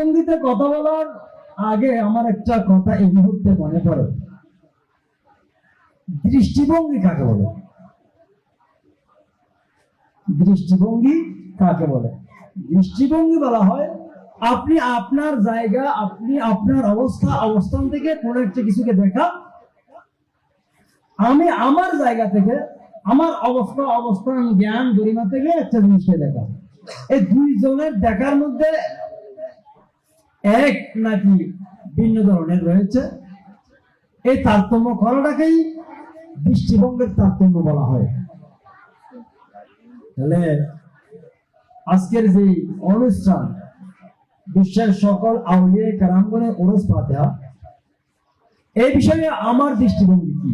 দৃষ্টিভঙ্গিতে কথা বলার আগে আমার একটা কথা এই মুহূর্তে মনে পড়ে। দৃষ্টিভঙ্গি কাকে বলে? দৃষ্টিভঙ্গি কাকে বলে? দৃষ্টিভঙ্গি বলা হয়, আপনি আপনার জায়গা, আপনি আপনার অবস্থা, অবস্থান থেকে কোনো একটা কিছুকে দেখা। আমি আমার জায়গা থেকে, আমার অবস্থা, অবস্থান, জ্ঞান, গরিমা থেকে একটা জিনিসকে দেখা। এই দুইজনের দেখার মধ্যে এক নাকি ভিন্ন ধরনের রয়েছে। এই তারতম্য করাটাকেই দৃষ্টিভঙ্গের তারতম্য বলা হয়। তাহলে আজকের যে অনুষ্ঠান, বিশ্বের সকল আউলিয়া কারাঙ্গনে ওরস ফাতেহা, এই বিষয়ে আমার দৃষ্টিভঙ্গি কি?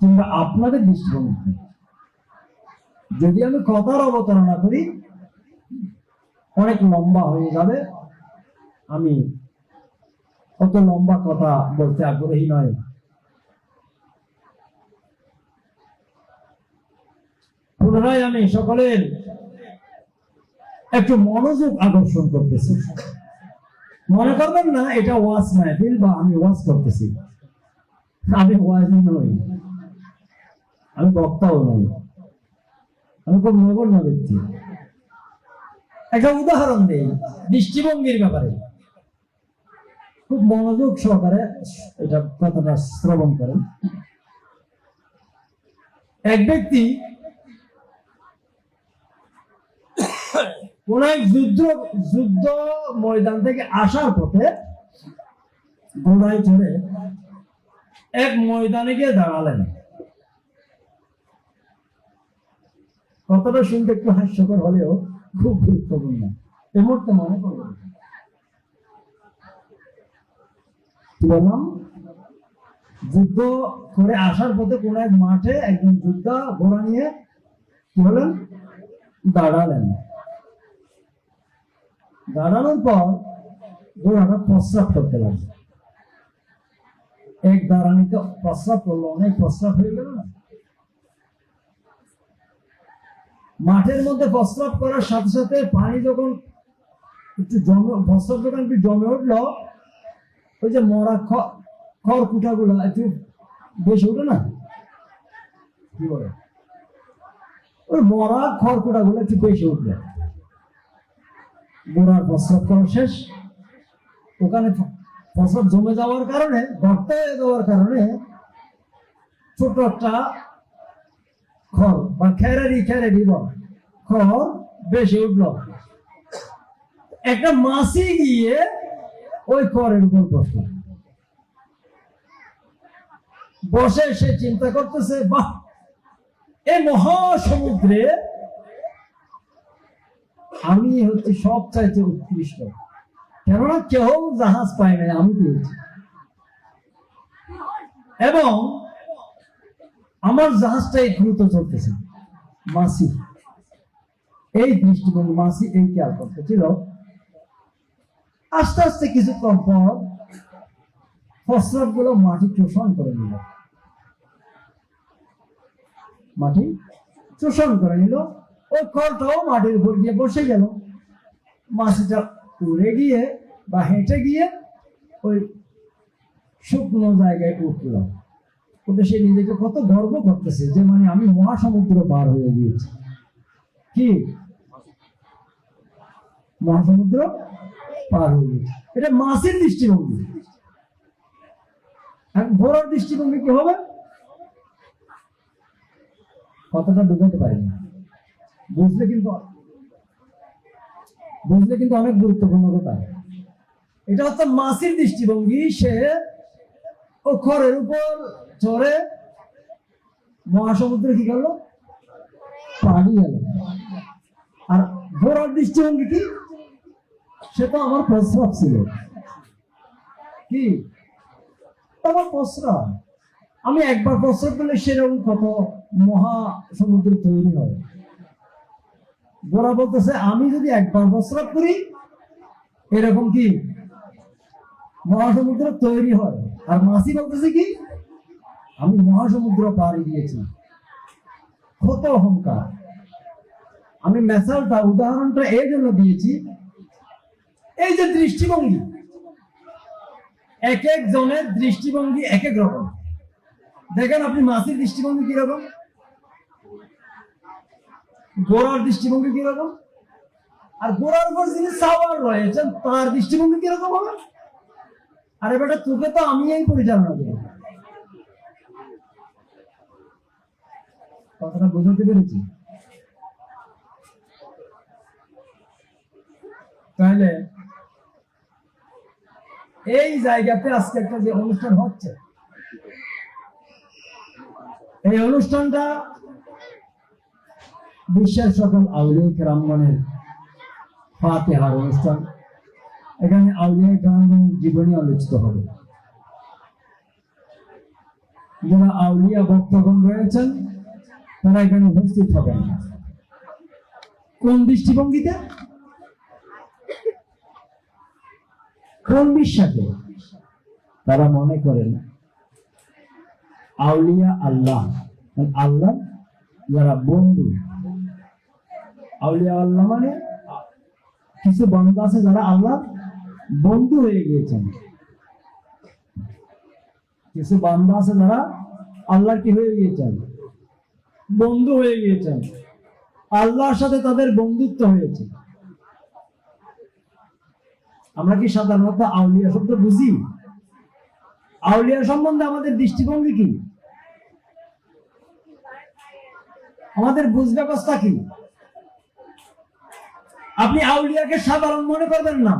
কিংবা আপনাদের দৃষ্টিভঙ্গি কি? যদি আমি কথার অবতারণা করি, অনেক লম্বা হয়ে যাবে। আমি অত লম্বা কথা বলতে আগ্রহী নয়। পুনরায় আমি সকলের একটু মনোযোগ আকর্ষণ করতেছি। মনে করবেন না, এটা ওয়াজ মাহফিল বা আমি ওয়াজ করতেছি। আমি ওয়াজি নই। আমি বক্তাও নই। আমি খুব নগণ্য ব্যক্তি। একটা উদাহরণ দেই, দৃষ্টিভঙ্গির ব্যাপারে। খুব মনোযোগ সহকারে এটা কথাটা শ্রবণ করেন। এক ব্যক্তি কোন এক যুদ্ধ যুদ্ধ ময়দান থেকে আসার পথে ঘোড়ায় চড়ে এক ময়দানে গিয়ে দাঁড়ালেন। কথাটা শুনতে একটু হাস্যকর হলেও খুব গুরুত্বপূর্ণ। এই মুহূর্তে মনে করবেন যুদ্ধ করে আসার পথে কোন এক মাঠে একজন যোদ্ধা ঘোড়া নিয়ে কি হলেন? দাঁড়ালেন। দাঁড়ানোর পর ঘোড়াটা প্রস্রাব করতে লাগল। এক দাঁড়ানিতে প্রস্রাব করল, অনেক প্রস্রাব হয়ে গেল মাঠের মধ্যে প্রস্রাব করার সাথে সাথে পানি যখন একটু জমে প্রস্রাব যখন একটু জমে উঠল ওই যে মরা খড় কুটা গুলো একটু বেশি উঠে না? কি বলে? ওই মরা খড় কুটা গুলো একটু বেশি উঠবে। গোড়ার প্রস্রাব করা শেষ। ওখানে প্রস্রাব জমে যাওয়ার কারণে গর্ত যাওয়ার কারণে ছোট একটা খড় বা খেরারি খেরারি বল খড় বেশি উঠল। একটা মাসি গিয়ে ওই খড়ের উপর বসল বসে সে চিন্তা করতেছে, বাহ এই মহাসমুদ্রে আমি হচ্ছে সব চাইতে উৎকৃষ্ট। কেননা কেউ জাহাজ পায় নাই, আমি পেয়েছি এবং আমার জাহাজটাই দ্রুত চলতেছে। মাসি, এই দৃষ্টিভঙ্গি, মাসি এই খেয়াল করতেছিল আস্তে আস্তে কিছুক্ষণ পর প্রস্রাবগুলো মাটি শোষণ করে নিল। মাটি শোষণ করে নিল। ওই খড়টাও মাটির উপর গিয়ে বসে গেল। মাছিটা উড়ে গিয়ে বা হেঁটে গিয়ে ওই শুকনো জায়গায় উঠল। ওটা সে নিজেকে কত গর্ব করতেছে যে মানে আমি মহাসমুদ্র পার হয়ে গিয়েছি। কি? মহাসমুদ্র? পার এটা মাছের দৃষ্টিভঙ্গি। ঘোড়ার দৃষ্টিভঙ্গি কি হবে? কথাটা বোঝাতে পারি না বুঝলে কিন্তু বুঝলে কিন্তু অনেক গুরুত্বপূর্ণ কথা। এটা হচ্ছে মাসির দৃষ্টিভঙ্গি। সে ও খড়ের উপর চড়ে মহাসমুদ্রে কি করল? পানি গেল আর ঘোড়ার দৃষ্টিভঙ্গি কি? সে তো আমার প্রস্রাব ছিল। কি? আমার প্রস্রাব। আমি একবার প্রস্রাব করলে সেরকম কত মহা সমুদ্র তৈরি হয়। গোড়া বলতেছে, আমি যদি একবার প্রস্রাব করি, এরকম কি মহাসমুদ্র তৈরি হয়? আর মাসি বলতেছে কি, আমি মহাসমুদ্র পাড়ি দিয়েছি। কত অহংকার। আমি মেসালটা উদাহরণটা এই জন্য দিয়েছি এই যে দৃষ্টিভঙ্গি, এক এক জনের দৃষ্টিভঙ্গি এক এক রকম। দেখেন আপনি মাছের দৃষ্টিভঙ্গি কীরকম? গোড়ার দৃষ্টিভঙ্গি কীরকম? আর গোড়ার উপর যিনি সাওয়ার রয়েছেন, তার দৃষ্টিভঙ্গি কীরকম হবে? আরে বেটা, তোকে তো আমি এই পরিচালনা করি। কথাটা বোঝাতে পেরেছি? তাহলে এই জায়গাতে আজকে একটা যে অনুষ্ঠান হচ্ছে, এই অনুষ্ঠানটা বিশ্বের সকল আউলিয়া কেরামগণের ফাতেহার অনুষ্ঠান। এখানে আউলিয়া কেরামগণের জীবনী আলোচিত হবে। যারা আউলিয়া ভক্তগণ রয়েছেন, তারা এখানে উপস্থিত হবেন। কোন দৃষ্টিভঙ্গিতে? কোন বিশ্বাসে তারা মনে করেন, আউলিয়া আল্লাহ। মানে আল্লাহ যারা বন্ধু। আউলিয়া আল্লাহ মানে কিছু বন্ধু আছে যারা আল্লাহ বন্ধু হয়ে গিয়েছেন। কিছু বান্দা আছে যারা আল্লাহর কি হয়ে গিয়েছেন? বন্ধু হয়ে গিয়েছেন। আল্লাহর সাথে তাদের বন্ধুত্ব হয়েছে। আমরা কি সাধারণত আউলিয়া শব্দ বুঝি? আউলিয়া সম্বন্ধে আমাদের দৃষ্টিভঙ্গি কি? আমাদের বুঝ ব্যবস্থা কি? আপনি আউলিয়াকে সাধারণ মনে করবেন না।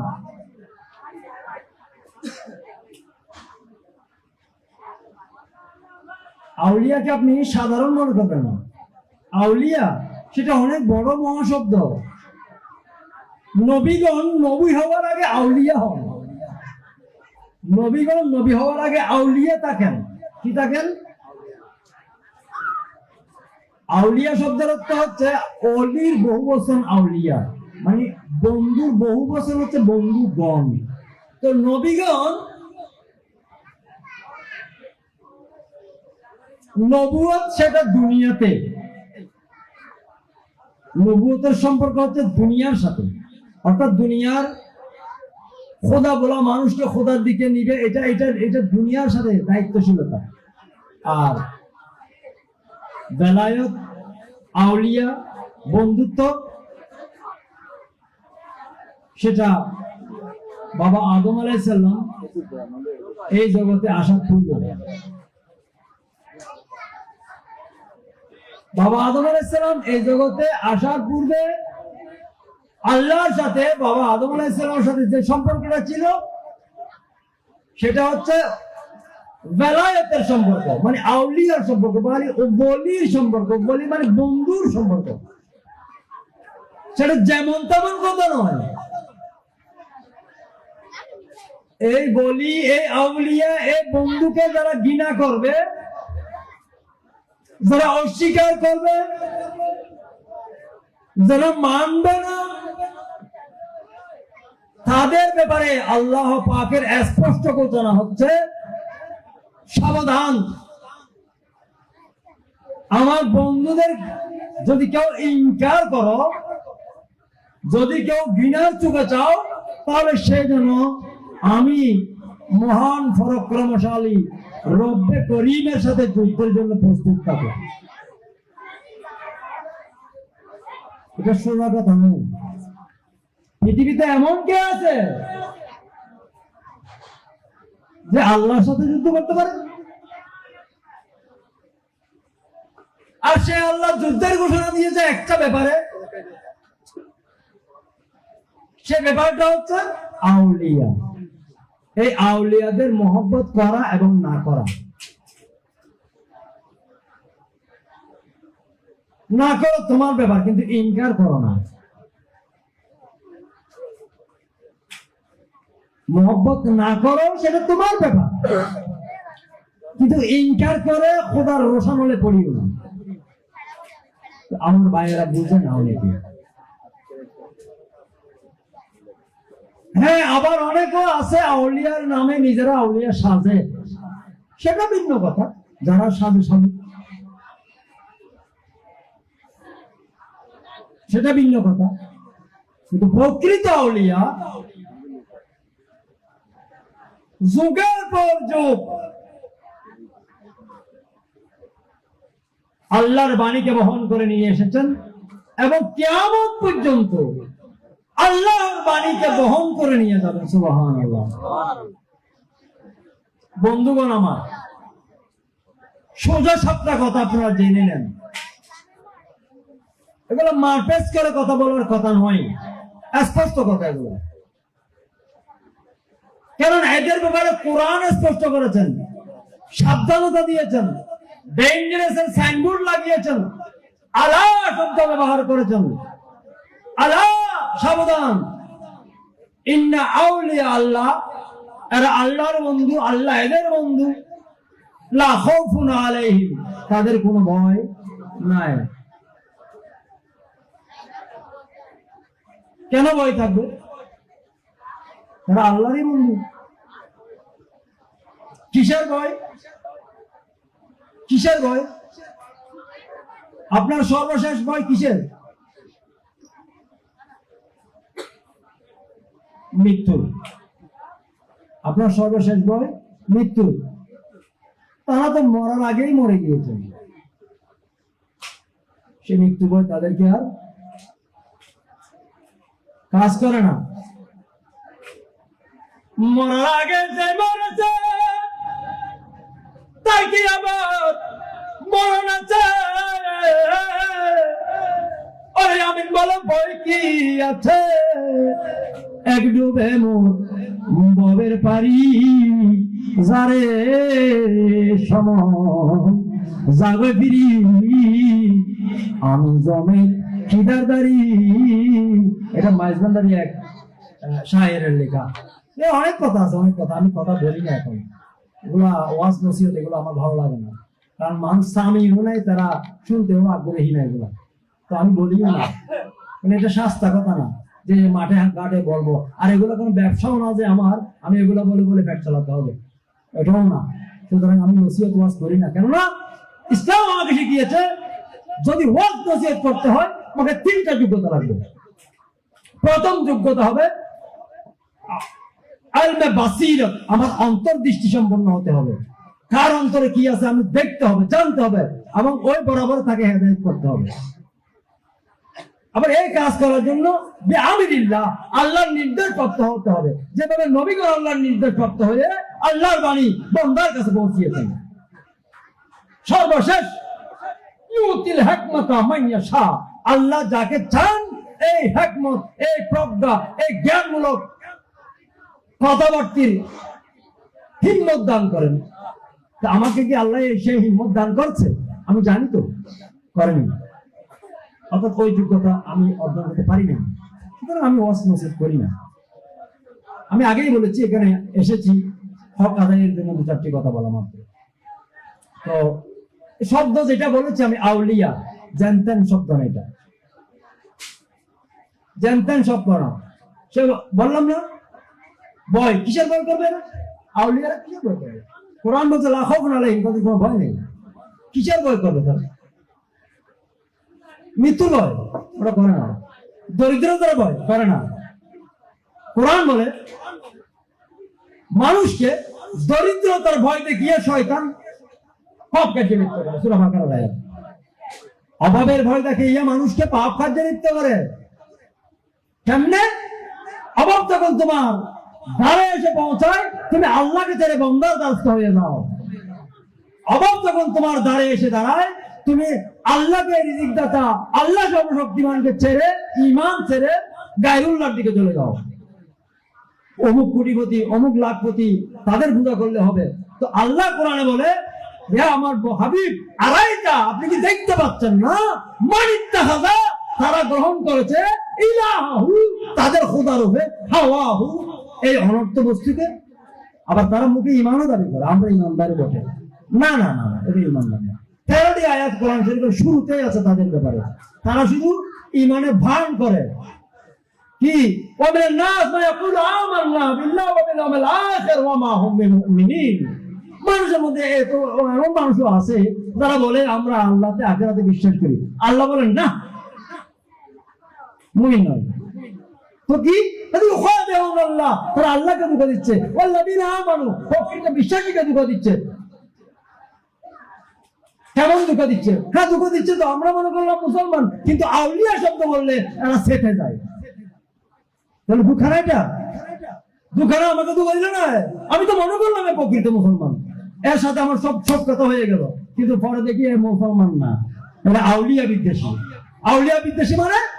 আউলিয়াকে আপনি সাধারণ মনে করবেন না। আউলিয়া, সেটা অনেক বড় মহাশব্দ। নবীগণ নবী হওয়ার আগে আউলিয়া হন। নবীগণ নবী হওয়ার আগে আউলিয়া থাকেন কি থাকেন আউলিয়া শব্দের অর্থ হচ্ছে অলির বহু বচন আউলিয়া। মানে বন্ধুর বহু বচন হচ্ছে বন্ধু বন্ধুগণ। তো নবীগণ নবুয়ত সেটা দুনিয়াতে। নবুয়তের সম্পর্ক হচ্ছে দুনিয়ার সাথে। অর্থাৎ দুনিয়ার খোদা বলা মানুষকে খোদার দিকে নিবে, এটা এটা এটা দুনিয়ার সাথে দায়িত্বশীলতা। আর বেলায়ত, আউলিয়া, বন্ধুত্ব, সেটা বাবা আদম আলাইসাল্লাম এই জগতে আসার পূর্বে। বাবা আদম আলাইসাল্লাম এই জগতে আসার পূর্বে আল্লাহর সাথে, বাবা আদম আলাইসাল্লামের সাথে যে সম্পর্কটা ছিল, সেটা হচ্ছে বেলায়েতের সম্পর্ক মানে আউলিয়ার সম্পর্ক মানে বলির সম্পর্ক বলি মানে বন্ধুর সম্পর্ক। সেটা যেমন তেমন কথা নয়। এই বলি, এই আউলিয়া, এই বন্ধুকে যারা ঘৃণা করবে, যারা অস্বীকার করবে, যারা মানবে না তাদের ব্যাপারে আল্লাহ পাকের স্পষ্ট ঘোষণা হচ্ছে, সাবধান। আমার বন্ধুদের যদি কেউ ইনকার করো, যদি কেউ ঘৃণার চোখে চাও, তাহলে সে যেন আমি মহান, পরাক্রমশালী, রব্বে করিমের সাথে যুদ্ধের জন্য প্রস্তুত থাকো। এটা সোজা কথা নয়। পৃথিবীতে এমন কে আছে যে আল্লাহর সাথে যুদ্ধ করতে পারে? আর সে আল্লাহ যুদ্ধের ঘোষণা দিয়েছে একটা ব্যাপারে। সে ব্যাপারটা হচ্ছে আউলিয়া। এই আউলিয়াদের মহব্বত করা এবং না করা। না করো তোমার ব্যাপার, কিন্তু ইনকার করো না। মহব্বত না করো সেটা তোমার ব্যাপার। কিন্তু ইনকার করে খোদার রোশন হলে পড়িও না। আমার ভাইয়েরা বুঝে না অনেকে। হ্যাঁ আবার অনেকেও আছে আউলিয়ার নামে নিজেরা আউলিয়া সাজে। সেটা ভিন্ন কথা, যারা সাজে সাজে। সেটা ভিন্ন কথা। কিন্তু প্রকৃত আউলিয়া যুগের পর যুগ। আল্লাহর বাণীকে বহন করে নিয়ে এসেছেন এবং কেয়ামত পর্যন্ত আল্লাহর বাণীকে বহন করে নিয়ে যাবেন সুবাহান বন্ধুগণ আমার, সোজা সাপটা কথা আপনারা জেনে নেন। এগুলো মারপেস করে কথা বলার কথা নয়, স্পষ্ট কথা এগুলো। কারণ এদের ব্যাপারে কোরআন স্পষ্ট করেছেন, সাবধানতা দিয়েছেন ডেঞ্জারাস সাইনবোর্ড লাগিয়েছেন আলা শব্দ ব্যবহার করেছেন। আলা সাবধান। ইন্না আউলিয়া আল্লাহ, এরা আল্লাহর বন্ধু, আল্লাহ এদের বন্ধু। লা খাউফুন আলাইহিম, তাদের কোনো ভয় নাই। কেন ভয় থাকবে? তারা আল্লাহরই বন্ধু। কিসের ভয়? কিসের ভয়? আপনার সর্বশেষ ভয় কিসের? মৃত্যু আপনার সর্বশেষ ভয় মৃত্যু তারা তো মরার আগেই মরে গিয়েছেন সে মৃত্যু ভয় তাদেরকে আর কাজ করে না। মরার আগে যে মরেছে। তাই কি আবার মরণ আছে? ওরে আমি বলো বই কি আছে? এক ডুবে মোর ববের পারি। যারে সম যাবে ফিরি। আমি জমে খিদার দারি এটা মাইজবান্দারি এক শায়েরের লেখা। অনেক কথা আছে, অনেক কথা, আমি কথা বলি না এখন। এগুলা ওয়াজ নসিহত, এগুলো আমার ভালো লাগে না। কারণ মানুষ স্বামী নাই তারা শুনতেও আগ্রহী না এগুলা। তো আমি বলিও না। মানে এটা শাস্তা কথা না, যে মাঠে ঘাটে বলব। আর এগুলো কোনো ব্যবসাও না যে আমার, আমি এগুলো বলে বলে পেট চালাতে হবে। এটাও না। সুতরাং আমি নসিহত ওয়াজ করি না। কেননা, ইসলাম আমাকে শিখিয়েছে, যদি ওয়াজ নসিহত করতে হয়, আমাকে তিনটা যোগ্যতা লাগবে। প্রথম যোগ্যতা হবে আলমে বাসিরত আমার অন্তর্দৃষ্টি সম্পন্ন হতে হবে। কার অন্তরে কি আছে আমি দেখতে হবে, জানতে হবে এবং ওই বরাবর তাকে হেদায়ত করতে হবে। আবার এই কাজ করার জন্য আমিরিল্লাহ আল্লাহর নির্দেশ প্রাপ্ত হতে হবে। যেভাবে আল্লাহর নির্দেশ প্রাপ্ত হয়ে আল্লাহর বাণী বন্দার কাছে পৌঁছিয়েছেন। সর্বশেষ, ইউতিল হেকমতা মাইয়া শাহ আল্লাহ যাকে চান, এই হেকমত, এই প্রজ্ঞা, এই জ্ঞানমূলক কথাবার্তির হিম্মত দান করেন। আমাকে কি আল্লাহ সেই হিম্মত দান করছে? আমি জানি তো। করেনি। অর্থাৎ ওই যোগ্যতা আমি অর্জন করতে পারি না সুতরাং আমি ওয়াস নসিব করি না। আমি আগেই বলেছি, এখানে এসেছি। হক আদায়ের জন্য দু চারটি কথা বলা মাত্র। তো শব্দ যেটা বলেছি আমি আউলিয়া। জেনতেন শব্দ না এটা। জেনতেন শব্দ না। সে বললাম না ভয় কিসের ভয় আউলিয়ারা কিসের ভয় করবে? কোরআন তাদের কোনো ভয় নেই। কিসের ভয় করবে তারা? ভয়, ওরা করে না। ভয়, করে না। কোরআন বলে, মানুষকে দরিদ্রতার ভয় দেখিয়ে শয়তান পাপ কার্যে লিপ্ত করে। সুরা বাকারা আয়াত। অভাবের ভয় দেখে দেখিয়ে মানুষকে পাপ কার্যে লিপ্ত করে। কেমনে? অভাব তখন তোমার দ্বারে এসে পৌঁছায়, তুমি আল্লাহকে ছেড়ে বন্দার দাস্ত হয়ে যাও। অভাব যখন তোমার দ্বারে এসে দাঁড়ায়, তুমি আল্লাহকে রিজিক দাতা, আল্লাহ সর্বশক্তিমানকে ছেড়ে ইমান ছেড়ে গায়রুল্লাহর দিকে চলে যাও। অমুক কোটিপতি, অমুক লাখপতি, তাদের পূজা করলে হবে। তো আল্লাহ কোরআনে বলে, হে আমার হাবিব আড়াইটা আপনি কি দেখতে পাচ্ছেন না? মানিত্তা হাজা তারা গ্রহণ করেছে ইলাহু, তাদের খোদা রূপে হাওয়াহু এই অনর্থ বস্তুকে আবার তারা মুখে ইমানও দাবি করে। আমরা ইমানদারি বটে। না না না এটা ইমানদার না। তেরোটি আয়াত কোরআন শরীফের শুরুতেই আছে তাদের ব্যাপারে। তারা শুধু ইমানে ভান করে। কি? ওয়ামিন নাস মা ইয়াকুলু আমান্না বিল্লাহ মা হুম মানুষের মধ্যে এত এমন মানুষও আছে তারা বলে, আমরা আল্লাহতে আখেরাতে বিশ্বাস করি। আল্লাহ বলেন, না, মুমিন নয়। তো হ্যাঁ মনে করলাম আমাকে ধোঁকা দিল না? আমি তো মনে করলাম প্রকৃত মুসলমান। এর সাথে আমার সব সব কথা হয়ে গেল। কিন্তু পরে দেখি মুসলমান না। আউলিয়া বিদ্বেষী। আউলিয়া বিদ্বেষী মানে?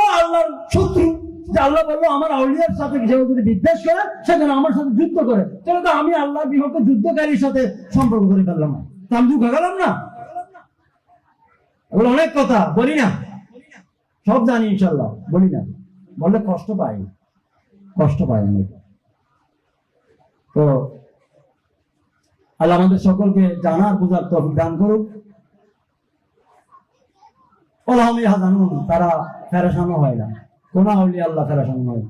ও আল্লাহর শত্রু, যে আল্লাহ বলল, আমার আউলিয়ার সাথে যদি বিদ্বেষ করে, সেখানে আমার সাথে যুদ্ধ করে। তাহলে তো আমি আল্লাহর যুদ্ধকারীর সাথে সম্পর্ক করে ফেললাম। দুঃখ গেলাম না? অনেক কথা, বলি না। সব জানি ইনশাল্লাহ বলি না। বললে কষ্ট পাই কষ্ট পাই আমি তো আল্লাহ আমাদের সকলকে জানার, বোঝার তফিক দান করুক। তারা ফেরাসানো হয় না। কোন আউলি আল্লাহ ফেরাসান নয়।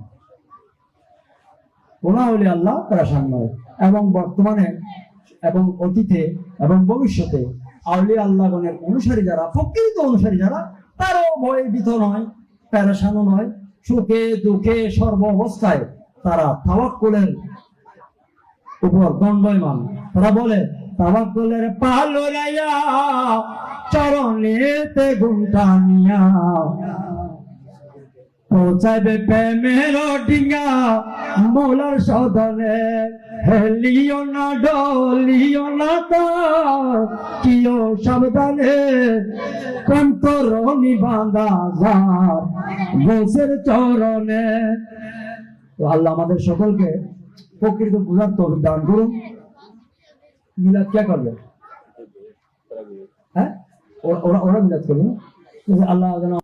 কোন আউলি আল্লাহ ফেরাসান নয়। এবং বর্তমানে এবং অতীতে এবং ভবিষ্যতে আউলি আল্লাহগণের অনুসারী যারা, প্রকৃত অনুসারী যারা, তারও ভয়ভীত নয় প্যারাসানো নয়। সুখে দুঃখে সর্ব অবস্থায় তারা তাওয়াক্কুলের উপর দণ্ডয়মান। তারা বলে, তাওয়াক্কুলের পাল রাইয়া চরণেতে ঘুমটা নিয়া পৌঁছাবে প্রেমের ডিঙ্গা মোলার সদনে। হেলিও না ডলিও না তার কিও সাবধানে কন্তরণি বাঁধা যার গোসের চরণে। তো আল্লাহ আমাদের সকলকে প্রকৃত বুঝার তো দান করুন। মিলাদ কে করবে হ্যাঁ? ওরা ওরা- মিলাদ করবে? আল্লাহ যেন